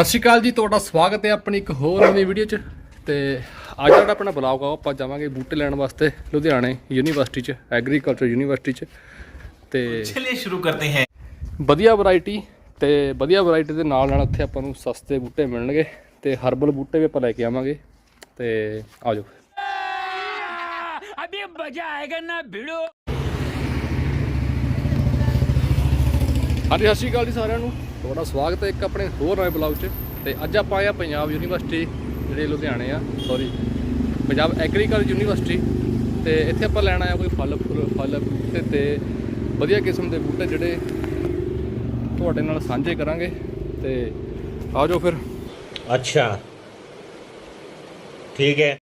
ਸਤਿ ਸ਼੍ਰੀ ਅਕਾਲ ਜੀ ਤੁਹਾਡਾ ਸਵਾਗਤ ਹੈ ਆਪਣੀ ਇੱਕ ਹੋਰ ਨਵੀਂ ਵੀਡੀਓ 'ਚ। ਤੇ ਅੱਜ ਜਿਹੜਾ ਆਪਣਾ ਬਲੌਗ ਆ ਉਹ ਆਪਾਂ ਜਾਵਾਂਗੇ ਬੂਟੇ ਲੈਣ ਵਾਸਤੇ ਲੁਧਿਆਣੇ ਯੂਨੀਵਰਸਿਟੀ 'ਚ ਐਗਰੀਕਲਚਰ ਯੂਨੀਵਰਸਿਟੀ 'ਚ। ਤੇ ਚਲਿਏ ਸ਼ੁਰੂ ਕਰਦੇ ਹਾਂ। ਵਧੀਆ ਵੈਰਾਈਟੀ ਤੇ ਵਧੀਆ ਵੈਰਾਈਟੀ ਦੇ ਨਾਲ ਨਾਲ ਇੱਥੇ ਆਪਾਂ ਨੂੰ ਸਸਤੇ ਬੂਟੇ ਮਿਲਣਗੇ ਤੇ ਹਰਬਲ ਬੂਟੇ ਵੀ ਆਪਾਂ ਲੈ ਕੇ ਆਵਾਂਗੇ। ਤੇ ਆਜੋ। ਅਬੇ ਮਜ਼ਾ ਆਏਗਾ ਨਾ ਭਿੜੋ ਹਾਂਜੀ ਸਤਿ ਸ਼੍ਰੀ ਅਕਾਲ ਜੀ ਸਾਰਿਆਂ ਨੂੰ। ਤੁਹਾਡਾ ਸਵਾਗਤ ਹੈ ਇੱਕ ਆਪਣੇ ਹੋਰ ਨਵੇਂ ਬਲੌਗ 'ਚ। ਤੇ ਅੱਜ ਆਪਾਂ ਆਏ ਆ ਪੰਜਾਬ ਯੂਨੀਵਰਸਿਟੀ, ਜਿਹੜੇ ਲੁਧਿਆਣੇ ਆ ਸੌਰੀ ਪੰਜਾਬ ਐਗਰੀਕਲਚਰ ਯੂਨੀਵਰਸਿਟੀ। ਤੇ ਇੱਥੇ ਆਪਾਂ ਲੈਣ ਆਇਆ ਕੋਈ ਫਲ, ਫੁੱਲ, ਫਲ, ਬੂਟੇ ਤੇ ਵਧੀਆ ਕਿਸਮ ਦੇ ਬੂਟੇ ਜਿਹੜੇ ਤੁਹਾਡੇ ਨਾਲ ਸਾਂਝੇ ਕਰਾਂਗੇ। ਤੇ ਆਜੋ ਫਿਰ। ਅੱਛਾ। ਠੀਕ ਹੈ।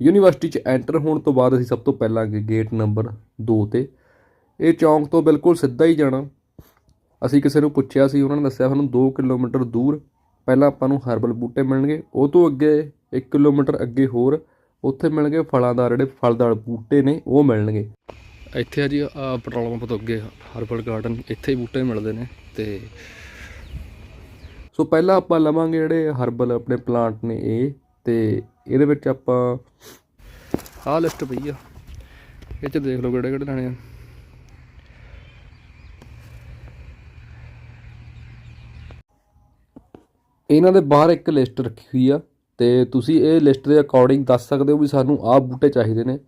ਯੂਨੀਵਰਸਿਟੀ 'ਚ ਐਂਟਰ ਹੋਣ ਤੋਂ ਬਾਅਦ ਅਸੀਂ ਸਭ ਤੋਂ ਪਹਿਲਾਂ ਗੇਟ ਨੰਬਰ 2 ਤੇ, ਇਹ ਚੌਂਕ ਤੋਂ ਬਿਲਕੁਲ ਸਿੱਧਾ ਹੀ ਜਾਣਾ। ਅਸੀਂ ਕਿਸੇ ਨੂੰ ਪੁੱਛਿਆ ਸੀ, ਉਹਨਾਂ ਨੇ ਦੱਸਿਆ ਸਾਨੂੰ 2 ਕਿਲੋਮੀਟਰ ਦੂਰ, ਪਹਿਲਾਂ ਆਪਾਂ ਨੂੰ ਹਰਬਲ ਬੂਟੇ ਮਿਲਣਗੇ, ਉਹ ਤੋਂ ਅੱਗੇ 1 ਕਿਲੋਮੀਟਰ ਅੱਗੇ ਹੋਰ, ਉੱਥੇ ਮਿਲਣਗੇ ਫਲਾਂ ਦਾ, ਜਿਹੜੇ ਫਲਦਾਰ ਬੂਟੇ ਨੇ, ਉਹ ਮਿਲਣਗੇ। ਇੱਥੇ ਆ ਜੀ ਪੈਟਰੋਲ ਪੰਪ ਤੋਂ ਅੱਗੇ ਹਰਬਲ ਗਾਰਡਨ ਇੱਥੇ ਹੀ ਬੂਟੇ ਮਿਲਦੇ ਨੇ ਤੇ ਸੋ ਪਹਿਲਾਂ ਆਪਾਂ ਲਵਾਂਗੇ ਜਿਹੜੇ ਹਰਬਲ ਆਪਣੇ ਪਲਾਂਟ ਨੇ ਇਹ ਤੇ ਇਹਦੇ ਵਿੱਚ ਆਪਾਂ ਆਹ ਲਿਸਟ ਪਈ ਆ। ਇਹ ਚ ਦੇਖ ਲਓ ਕਿਹੜੇ ਕਿਹੜੇ ਲੈਣੇ ਆ। ਇਹਨਾਂ ਦੇ ਬਾਹਰ ਇੱਕ ਲਿਸਟ ਰੱਖੀ ਹੋਈ ਆ ਤੇ ਤੁਸੀਂ ਇਹ ਲਿਸਟ ਦੇ ਅਕੋਰਡਿੰਗ ਦੱਸ ਸਕਦੇ ਹੋ ਵੀ ਸਾਨੂੰ ਆਹ ਬੂਟੇ ਚਾਹੀਦੇ ਨੇ।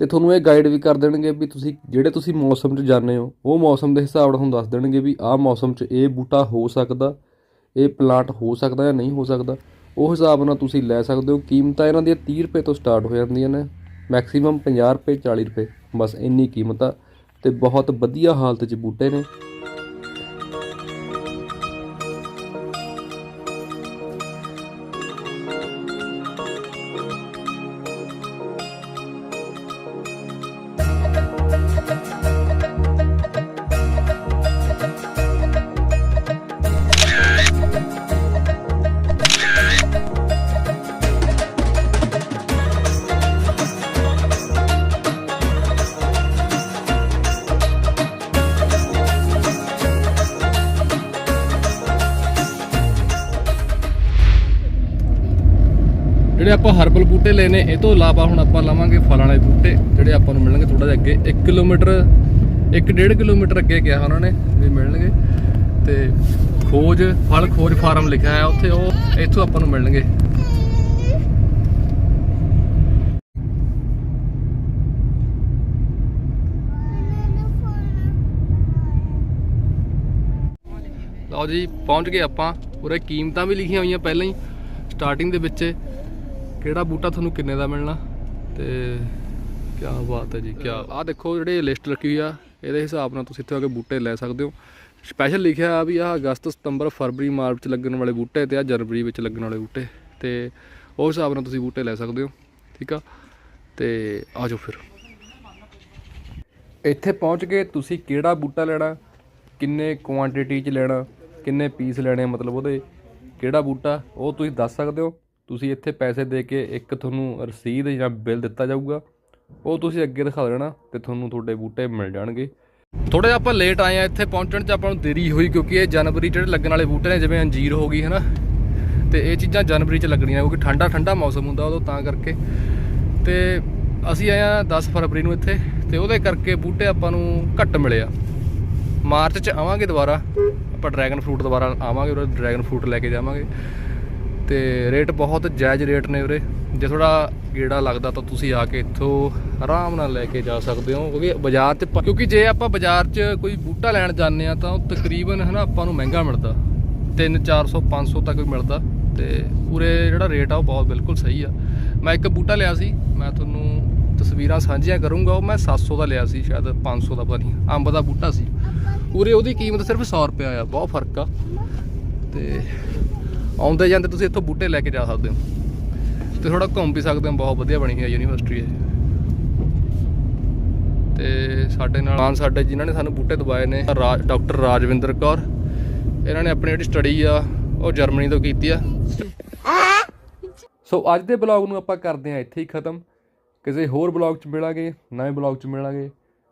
ਤੇ ਤੁਹਾਨੂੰ ਇਹ ਗਾਈਡ ਵੀ ਕਰ ਦੇਣਗੇ ਵੀ ਤੁਸੀਂ ਜਿਹੜੇ ਤੁਸੀਂ ਮੌਸਮ 'ਚ ਜਾਂਦੇ ਹੋ, ਉਹ ਮੌਸਮ ਦੇ ਹਿਸਾਬ ਨਾਲ ਤੁਹਾਨੂੰ ਦੱਸ ਦੇਣਗੇ ਵੀ ਆਹ ਮੌਸਮ 'ਚ ਇਹ ਬੂਟਾ ਹੋ ਸਕਦਾ, ਇਹ ਪਲਾਂਟ ਹੋ ਸਕਦਾ ਜਾਂ ਨਹੀਂ ਹੋ ਸਕਦਾ। ਉਹ ਹਿਸਾਬ ਨਾਲ ਤੁਸੀਂ ਲੈ ਸਕਦੇ ਹੋ। ਕੀਮਤਾਂ ਇਹਨਾਂ ਦੀਆਂ 30 ਰੁਪਏ ਤੋਂ ਸਟਾਰਟ ਹੋ ਜਾਂਦੀਆਂ ਨੇ। ਮੈਕਸਿਮਮ 50 ਰੁਪਏ 40 ਰੁਪਏ। ਬਸ ਇੰਨੀ ਕੀਮਤ ਆ ਤੇ ਬਹੁਤ ਵਧੀਆ ਹਾਲਤ 'ਚ ਬੂਟੇ ਨੇ। ਜਿਹੜੇ ਆਪਾਂ ਹਰਬਲ ਬੂਟੇ ਲਏ ਨੇ, ਇਹ ਤੋਂ ਇਲਾਵਾ ਹੁਣ ਆਪਾਂ ਲਵਾਂਗੇ ਫਲਾਂ ਵਾਲੇ ਬੂਟੇ, ਜਿਹੜੇ ਆਪਾਂ ਨੂੰ ਮਿਲਣਗੇ ਥੋੜਾ ਜਿਹਾ ਅੱਗੇ। 1 ਕਿਲੋਮੀਟਰ 1.5 ਕਿਲੋਮੀਟਰ ਅੱਗੇ ਕਿਹਾ ਉਹਨਾਂ ਨੇ ਵੀ ਮਿਲਣਗੇ। ਤੇ ਖੋਜ, ਫਲ ਖੋਜ ਫਾਰਮ ਲਿਖਿਆ ਹੈ ਉੱਥੇ ਉਹ ਇੱਥੋਂ ਆਪਾਂ ਨੂੰ ਮਿਲਣਗੇ। ਲਓ ਜੀ, ਪਹੁੰਚ ਗਏ ਆਪਾਂ। ਉਰੇ ਕੀਮਤਾਂ ਵੀ ਲਿਖੀਆਂ ਹੋਈਆਂ ਪਹਿਲਾਂ ਹੀ ਸਟਾਰਟਿੰਗ ਦੇ ਵਿੱਚ। ਕਿਹੜਾ ਬੂਟਾ ਤੁਹਾਨੂੰ ਕਿੰਨੇ ਦਾ ਮਿਲਣਾ? ਤੇ ਕੀ ਬਾਤ ਹੈ ਜੀ ਕੀ ਆਹ ਦੇਖੋ ਜਿਹੜੇ ਲਿਸਟ ਰੱਖੀ ਹੋਈ ਆ, ਇਹਦੇ ਹਿਸਾਬ ਨਾਲ ਤੁਸੀਂ ਇੱਥੇ ਆ ਕੇ ਬੂਟੇ ਲੈ ਸਕਦੇ ਹੋ। ਸਪੈਸ਼ਲ ਲਿਖਿਆ ਆ ਵੀ ਆਹ ਅਗਸਤ, ਸਤੰਬਰ, ਫਰਵਰੀ, ਮਾਰਚ ਚ ਲੱਗਣ ਵਾਲੇ ਬੂਟੇ ਤੇ ਆ ਜਨਵਰੀ ਵਿੱਚ ਲੱਗਣ ਵਾਲੇ ਬੂਟੇ। ਤੇ ਉਹ ਹਿਸਾਬ ਨਾਲ ਤੁਸੀਂ ਬੂਟੇ ਲੈ ਸਕਦੇ ਹੋ, ਠੀਕ ਆ? ਤੇ ਆ ਜਾਓ ਫਿਰ। ਇੱਥੇ ਪਹੁੰਚ ਕੇ ਤੁਸੀਂ ਕਿਹੜਾ ਬੂਟਾ ਲੈਣਾ? ਕਿੰਨੇ ਕੁਆਂਟੀਟੀ ਚ ਲੈਣਾ? ਕਿੰਨੇ ਪੀਸ ਲੈਣੇ ਮਤਲਬ ਉਹਦੇ? ਕਿਹੜਾ ਬੂਟਾ? ਉਹ ਤੁਸੀਂ ਦੱਸ ਸਕਦੇ ਹੋ। ਤੁਸੀਂ ਇੱਥੇ ਪੈਸੇ ਦੇ ਕੇ ਇੱਕ ਤੁਹਾਨੂੰ ਰਸੀਦ ਜਾਂ ਬਿੱਲ ਦਿੱਤਾ ਜਾਊਗਾ, ਉਹ ਤੁਸੀਂ ਅੱਗੇ ਦਿਖਾ ਦੇਣਾ ਤੇ ਤੁਹਾਨੂੰ ਤੁਹਾਡੇ ਬੂਟੇ ਮਿਲ ਜਾਣਗੇ। ਥੋੜਾ ਜਿਹਾ ਆਪਾਂ ਲੇਟ ਆਏ ਆ ਇੱਥੇ ਪਹੁੰਚਣ 'ਚ ਆਪਾਂ ਨੂੰ ਦੇਰੀ ਹੋਈ ਕਿਉਂਕਿ ਇਹ ਜਨਵਰੀ ਜਿਹੜੇ ਲੱਗਣ ਵਾਲੇ ਬੂਟੇ ਨੇ, ਜਿਵੇਂ ਅੰਜੀਰ ਹੋ ਗਈ, ਹਨਾ? ਤੇ ਇਹ ਚੀਜ਼ਾਂ ਜਨਵਰੀ 'ਚ ਲੱਗਣੀਆਂ ਕਿਉਂਕਿ ਠੰਡਾ ਠੰਡਾ ਮੌਸਮ ਹੁੰਦਾ ਉਦੋਂ ਤਾਂ ਕਰਕੇ। ਤੇ ਅਸੀਂ ਆਏ ਆ 10 ਫਰਵਰੀ ਨੂੰ ਇੱਥੇ ਤੇ ਉਹਦੇ ਕਰਕੇ ਬੂਟੇ ਆਪਾਂ ਨੂੰ ਘੱਟ ਮਿਲੇ ਆ। ਮਾਰਚ 'ਚ ਆਵਾਂਗੇ ਦੁਬਾਰਾ, ਆਪਾਂ ਡਰੈਗਨ ਫਰੂਟ ਦੁਬਾਰਾ ਆਵਾਂਗੇ ਉਰੇ ਡਰੈਗਨ ਫਰੂਟ ਲੈ ਕੇ ਜਾਵਾਂਗੇ। ਤੇ ਰੇਟ ਬਹੁਤ ਜਾਇਜ਼ ਰੇਟ ਨੇ ਉਰੇ ਜੇ ਥੋੜਾ ਗੇੜਾ ਲੱਗਦਾ ਤਾਂ ਤੁਸੀਂ ਆ ਕੇ ਇੱਥੋਂ ਆਰਾਮ ਨਾਲ ਲੈ ਕੇ ਜਾ ਸਕਦੇ ਹੋ, ਕਿਉਂਕਿ ਬਾਜ਼ਾਰ 'ਚ ਕਿਉਂਕਿ ਜੇ ਆਪਾਂ ਬਾਜ਼ਾਰ 'ਚ ਕੋਈ ਬੂਟਾ ਲੈਣ ਜਾਂਦੇ ਆ ਤਾਂ ਉਹ ਤਕਰੀਬਨ ਹਨਾ ਆਪਾਂ ਨੂੰ ਮਹਿੰਗਾ ਮਿਲਦਾ। 3 400 500 ਤੱਕ ਮਿਲਦਾ ਤੇ ਉਰੇ ਜਿਹੜਾ ਰੇਟ ਆ ਉਹ ਬਹੁਤ ਬਿਲਕੁਲ ਸਹੀ ਆ। ਮੈਂ ਇੱਕ ਬੂਟਾ ਲਿਆ ਸੀ, ਮੈਂ ਤੁਹਾਨੂੰ ਤਸਵੀਰਾਂ ਸਾਂਝੀਆਂ ਕਰੂੰਗਾ, ਉਹ ਮੈਂ 700 ਦਾ ਲਿਆ ਸੀ, ਸ਼ਾਇਦ 500 ਦਾ ਪਤਾ ਨਹੀਂ, ਅੰਬ ਦਾ ਬੂਟਾ ਸੀ। ਉਰੇ ਉਹਦੀ ਕੀਮਤ ਸਿਰਫ 100 ਰੁਪਏ ਆ, ਬਹੁਤ ਫ਼ਰਕ ਆ। ਤੇ ਆਉਂਦੇ ਜਾਂਦੇ ਤੁਸੀਂ ਇੱਥੋਂ ਬੂਟੇ ਲੈ ਕੇ ਜਾ ਸਕਦੇ ਹੋ। ਤੇ ਥੋੜਾ ਘੁੰਮ ਵੀ ਸਕਦੇ ਹੋ, ਬਹੁਤ ਵਧੀਆ ਬਣੀ ਹੈ ਯੂਨੀਵਰਸਿਟੀ ਇਹ। ਤੇ ਸਾਡੇ ਨਾਲ ਮਾਨ ਸਾਡੇ ਜਿਨ੍ਹਾਂ ਨੇ ਸਾਨੂੰ ਬੂਟੇ ਦਵਾਏ ਨੇ ਰਾਜ ਡਾਕਟਰ ਰਾਜਵਿੰਦਰ ਕੌਰ। ਇਹਨਾਂ ਨੇ ਆਪਣੀ ਜਿਹੜੀ ਸਟੱਡੀ ਆ, ਉਹ ਜਰਮਨੀ ਤੋਂ ਕੀਤੀ ਆ। ਸੋ ਅੱਜ ਦੇ ਬਲੌਗ ਨੂੰ ਆਪਾਂ ਕਰਦੇ ਹਾਂ ਇੱਥੇ ਹੀ ਖਤਮ। ਕਿਸੇ ਹੋਰ ਬਲੌਗ 'ਚ ਮਿਲਾਂਗੇ, ਨਵੇਂ ਬਲੌਗ 'ਚ ਮਿਲਾਂਗੇ।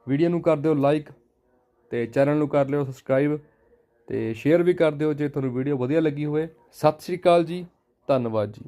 ਵੀਡੀਓ ਨੂੰ ਕਰ ਦਿਓ ਲਾਈਕ ਤੇ ਚੈਨਲ ਨੂੰ ਕਰ ਲਿਓ ਸਬਸਕ੍ਰਾਈਬ ਤੇ ਸ਼ੇਅਰ ਵੀ ਕਰ ਦਿਓ ਜੇ ਤੁਹਾਨੂੰ ਵੀਡੀਓ ਵਧੀਆ ਲੱਗੀ ਹੋਵੇ। ਸਤਿ ਸ਼੍ਰੀ ਅਕਾਲ ਜੀ, ਧੰਨਵਾਦ ਜੀ।